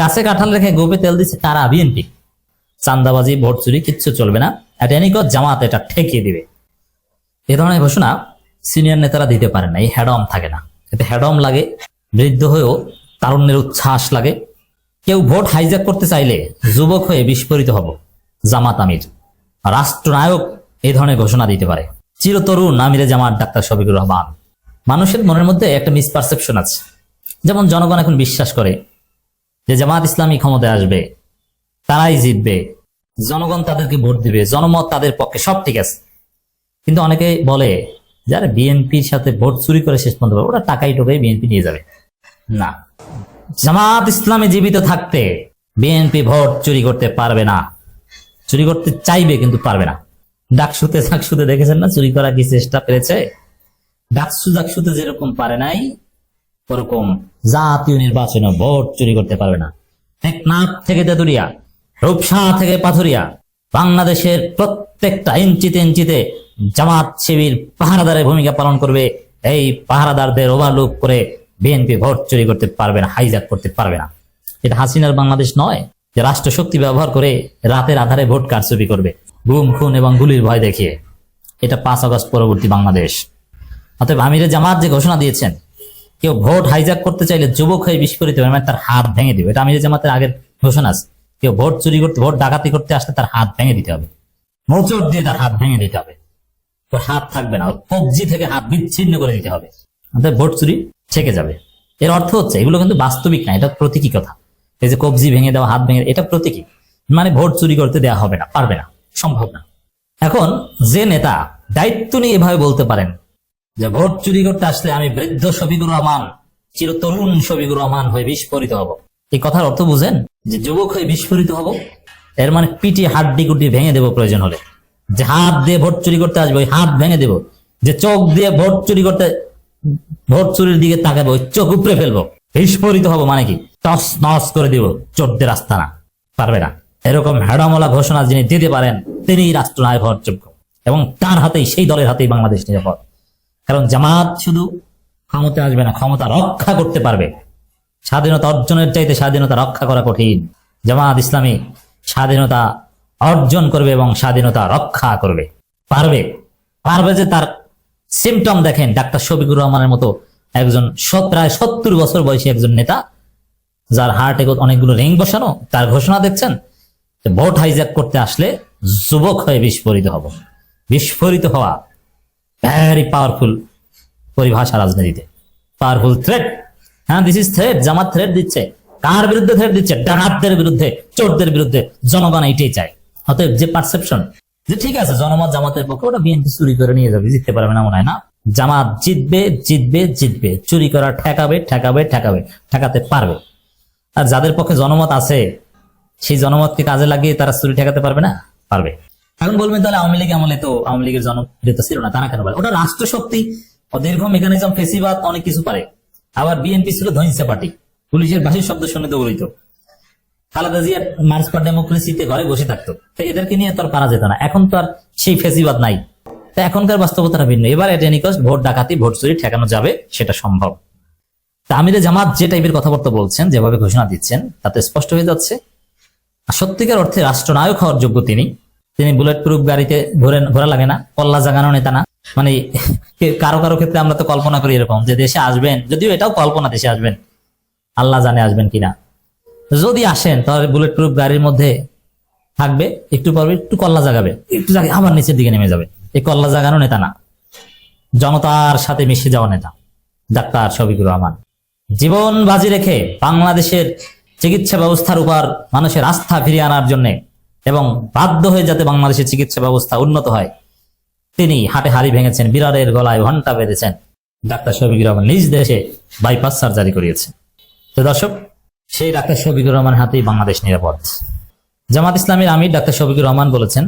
গাছে কাঁঠাল রেখে গোপে তেল দিচ্ছে তারা বিএনপি চান্দাবাজি, ভোট চুরি, কিচ্ছু চলবে না। এনিকো জামাত এটা ঠেকিয়ে দিবে। এ ধরনের ঘোষণা সিনিয়র নেতারা দিতে পারে না। এই হ্যাডম থাকে না। এতে হ্যাডম লাগে, বৃদ্ধ হয়েও তারুণ্যের উচ্ছ্বাস লাগে। কেউ ভোট হাইজ্যাক করতে চাইলে যুবক হয়ে বিস্ফোরিত হব, জামাত আমির। রাষ্ট্রনায়ক এই ধরনের ঘোষণা দিতে পারে। চিরতরুণ আমিরে জামাত ডাক্তার শফিকুর রহমান। মানুষের মনের মধ্যে একটা মিসপারসেপশন আছে। যেমন জনগণ এখন বিশ্বাস করে যে জামাত ইসলামী ক্ষমতায় আসবে, তারাই জিতবে। জনগণ তাদেরকে ভোট দিবে, জনমত তাদের পক্ষে, সব ঠিক আছে। কিন্তু অনেকে বলে যারা বিএনপির সাথে ভোট চুরি করে শেষ পর্যন্ত, ওরা টাকাই টোকাই বিএনপি নিয়ে যাবে। না। জামাত ইসলামে জীবিত থাকতে বিএনপি ভোট চুরি করতে পারবে না। চুরি করতে চাইবে, কিন্তু পারবে না। ডাকসুতে চাকসুতে দেখেছেন না, চুরি করা কি চেষ্টা পেরেছে? ডাকসু ডাকসুতে যেরকম পারে নাই ওরকম জাতীয় নির্বাচনে ভোট চুরি করতে পারবে না। টেকনাফ থেকে তেতুরিয়া রূপসা থেকে পাথুরিয়া, বাংলাদেশের প্রত্যেকটা ইঞ্চিতে ইঞ্চিতে জামাত শিবির পাহারাদারের ভূমিকা পালন করবে। এই পাহারাদারদের ওভারলুক করে বিএনপি ভোট চুরি করতে পারবে না হাইজ্যাক করতে পারবে না। এটা হাসিনার বাংলাদেশ নয় যে রাষ্ট্র শক্তি ব্যবহার করে রাতের আধারে ভোট কারচুপি করবে। গুম খুন এবং গুলির ভয় দেখিয়ে। এটা পাঁচ আগস্ট পরবর্তী বাংলাদেশ। অতএব আমিরে জামাত যে ঘোষণা দিয়েছেন কেউ ভোট হাইজ্যাক করতে চাইলে যুবক হয়ে বিস্ফোরিত হবে মানে তার হাত ভেঙে দিবে। এটা আমিরে জামাতের আগের ঘোষণা আছে। কেউ ভোট চুরি করতে, ভোট ডাকাতি করতে আসলে তার হাত ভেঙে দিতে হবে। মোচড় দিয়ে তার হাত ভেঙে দিতে হবে। তো হাত থাকবে না, কবজি থেকে হাত বিচ্ছিন্ন করে দিতে হবে। অর্থাৎ ভোট চুরি ছেকে যাবে। এর অর্থ হচ্ছে, এগুলো কিন্তু বাস্তবিক না, এটা প্রতীকী কথা। এই যে কবজি ভেঙে দেওয়া, হাত ভেঙে, এটা প্রতীকী। মানে ভোট চুরি করতে দেওয়া হবে না, পারবে না, সম্ভব না। এখন যে নেতা দায়িত্ব নিয়ে এভাবে বলতে পারেন যে ভোট চুরি করতে আসলে আমি বৃদ্ধ শফিকুর রহমান, চির তরুণ শফিকুর রহমান হয়ে বিস্ফোরিত হব। এই কথার অর্থ বুঝেন যে যুবক হয়ে বিস্ফোরিত হব, এর মানে পিটি হাড্ডি গুড্ডি ভেঙে দেবো প্রয়োজন হলে। যে হাত দিয়ে ভোট চুরি করতে আসবে, ওই হাত ভেঙে দেবো। যে চোখ দিয়ে ভোট চুরি করতে, ভোট চুরির দিকে তাকাবো, ওই চোখ উপড়ে ফেলব। বিস্ফোরিত হব মানে কি? টস নস করে দিব, চোরদের রাস্তা না পারবে না। এরকম হেডামলা ঘোষণা যিনি দিতে পারেন তিনি রাষ্ট্রনায়ক হওয়ার যোগ্য। এবং তার হাতেই, সেই দলের হাতেই বাংলাদেশ নিরাপদ। কারণ জামাত শুধু ক্ষমতা আসবে না, ক্ষমতা রক্ষা করতে পারবে। স্বাধীনতা অর্জনের চাইতে স্বাধীনতা রক্ষা করা কঠিন। জামাত ইসলামী স্বাধীনতা অর্জন করবে এবং স্বাধীনতা রক্ষা করবে। পারবে। পারবে যে তার সিমটম দেখেন, ডাক্তার শফিকুর রহমানের মতো একজন প্রায় সত্তর বছর বয়সী একজন নেতা, যার হার্টে অনেকগুলো রিং বসানো, তার ঘোষণা দেখছেন ভোট হাইজ্যাক করতে আসলে যুবক হয়ে বিস্ফোরিত হব। বিস্ফোরিত হওয়া। ভ্যারি পাওয়ারফুল পরিভাষা রাজনীতিতে। পাওয়ারফুল থ্রেট হ্যাঁ this is threat Jamaat threat দিচ্ছে। কার বিরুদ্ধে থ্রেট দিচ্ছে? ডাকাতদের বিরুদ্ধে, চোরদের বিরুদ্ধে। জনগণ এইটাই চায়। অতএব যে পারসেপশন যে ঠিক আছে, জনমত জামাতের পক্ষে ওটা বিএনপি চুরি করে নিয়ে যাবে, জিততে পারবে না মনে হয় না। জামাত জিতবে জিতবে জিতবে। চুরি করা ঠেকাবে ঠেকাবে ঠেকাবে, ঠেকাতে পারবে। আর যাদের পক্ষে জনমত আছে, সেই জনমতকে কাজে লাগিয়ে তারা চুরি ঠেকাতে পারবে না? পারবে। এখন বলবেন তাহলে আওয়ামী লীগ আমলে তো আওয়ামী লীগের জনপ্রিয়তা ছিল না তারা কেন পারে ওটা রাষ্ট্র শক্তি দীর্ঘ মেকানিজম ফেসিবাদ, অনেক কিছু পারে। আবার বিএনপি ছিল ধৈর্য পার্টি। পুলিশের বাসির শব্দ শুনে দৌড়িত খালেদা জিয়ার মার্চ ফর ডেমোক্রেসিতে ঘরে বসে থাকতো। তো এদেরকে নিয়ে তো আর পারা যেত না। এখন তো আর সেই ফেসিবাদ নাই। তো এখনকার বাস্তবতাটা ভিন্ন। এবার এট এনি ভোট ডাকাতি, ভোট চুরি ঠেকানো যাবে, সেটা সম্ভব। তা আমিরে জামাত যে টাইপের কথাবার্তা বলছেন, যেভাবে ঘোষণা দিচ্ছেন, তাতে স্পষ্ট হয়ে যাচ্ছে। সত্যিকার অর্থে রাষ্ট্রনায়ক হওয়ার যোগ্য তিনি। তিনি বুলেট প্রুফ গাড়িতে ঘোরেন ঘোরা লাগে না, কল্লা জাগানো নেতা না। মানে কারও কারও ক্ষেত্রে আমরা তো কল্পনা করি এরকম, যে দেশে আসবেন, যদিও এটাও কল্পনা দেশে আসবেন। আল্লাহ জানে আসবেন কিনা। যদি আসেন, তাহলে বুলেট প্রুফ গাড়ির মধ্যে থাকবে, একটু পর একটু কল্লা জাগাবে। একটু জাগে আবার নিচের দিকে নেমে যাবে। এই কল্লা জাগানো নেতা না। জনতার সাথে মিশে যাওয়া নেতা। ডাক্তার শফিকুর রহমান। জীবন বাজি রেখে বাংলাদেশের চিকিৎসা ব্যবস্থার উপর মানুষের আস্থা ফিরিয়ে আনার জন্য এবং বাধ্য হয়ে যাতে বাংলাদেশের চিকিৎসা ব্যবস্থা উন্নত হয়, তিনি হাটে হাড়ি ভেঙেছেন, বিড়ালের গলায় ঘণ্টা বেঁধেছেন। ডাক্তার শফিকুর রহমান নিজ দেশে বাইপাস সার্জারি করিয়েছেন। তো দর্শক, সেই ডাক্তার শফিকুর রহমান হাতেই বাংলাদেশ নিরাপদ। জামাত ইসলামের আমির ডাক্তার শফিকুর রহমান বলেছেন,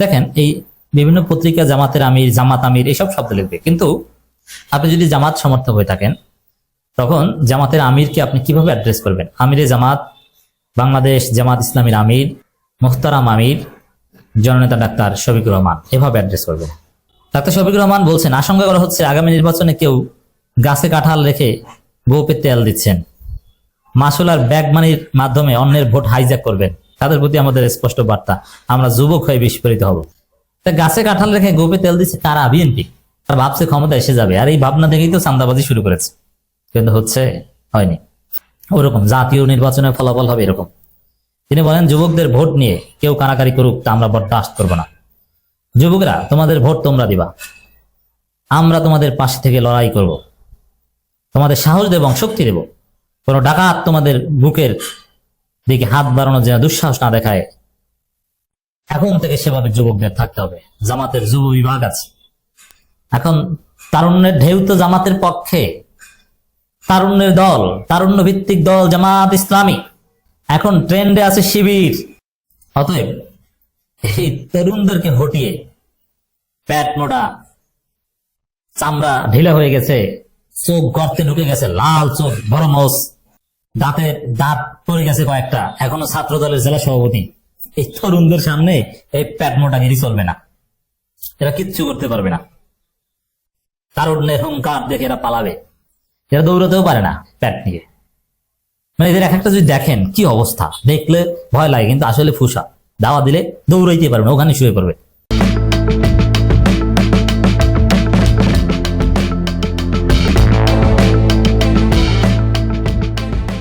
দেখেন, এই বিভিন্ন পত্রিকা জামাতের আমির, জামাত আমির এইসব শব্দ লিখবে। কিন্তু আপনি যদি জামাত সমর্থক হয়ে থাকেন, তখন জামাতের আমিরকে আপনি কীভাবে অ্যাড্রেস করবেন? আমিরে জামাত, বাংলাদেশ জামাত ইসলামীর আমির মুখতারাম আমির, জননেতা ডাক্তার শফিকুর রহমান। এভাবে অ্যাড্রেস করবেন ডাক্তার শফিকুর রহমান বলছেন, আশঙ্কা করা হচ্ছে আগামী নির্বাচনে কেউ গাছে কাঁঠাল রেখে গোপে তেল দিচ্ছেন। মাসুল আর ব্যাগ মানির মাধ্যমে অন্যের ভোট হাইজ্যাক করবেন। তাদের প্রতি আমাদের স্পষ্ট বার্তা। আমরা যুবক হয়ে বিস্ফোরিত হব। তা গাছে কাঁঠাল রেখে গোপে তেল দিচ্ছে তারা বিএনপি। তারা ভাবছে ক্ষমতা এসে যাবে। আর এই ভাবনা থেকেই তো চান্দাবাজি শুরু করেছে। কিন্তু হচ্ছে হয়নি। ওরকম জাতীয় নির্বাচনের ফলাফল হবে এরকম। তিনি বলেন, যুবকদের ভোট নিয়ে কেউ কারাকারি করুক, তা আমরা বরদাস্ত করব না। যুবকরা, তোমাদের ভোট তোমরা দিবা। আমরা তোমাদের পাশে থেকে লড়াই করব। তোমাদের সাহস দেব, শক্তি দেব। কোনো ডাকাত তোমাদের বুকের দিকে হাত বাড়ানোর যেন দুঃসাহস না দেখায়। এখন থেকে সেভাবে যুবকদের থাকতে হবে। জামাতের যুব বিভাগ আছে। এখন তারুণ্যের ঢেউ তো জামাতের পক্ষে। তারুণ্যের দল তারুণ্য ভিত্তিক দল জামাত ইসলামী। এখন ট্রেন্ডে আছে শিবির। অতএব এই তরুণদেরকে হটিয়ে প্যাট মোটা, চামড়া ঢিলা হয়ে গেছে, চোখ গর্তে ঢুকে গেছে, লাল চোখ, বড় দাঁতের দাঁত পড়ে গেছে কয়েকটা। এখনও ছাত্র দলের জেলা সভাপতি। এই তরুণদের সামনে এই প্যাট মোটাগিরি চলবে না। এরা কিচ্ছু করতে পারবে না। তারুণ্যের হুঙ্কার দেখে এরা পালাবে। এরা দৌড়াতেও পারে না প্যাট নিয়ে। মানে এদের এক একটা যদি দেখেন, কি অবস্থা? দেখলে ভয় লাগে, কিন্তু আসলে ফুসা। দাওয়া দিলে দৌড়াইতে পারবে না ওখানে শুয়ে পড়বে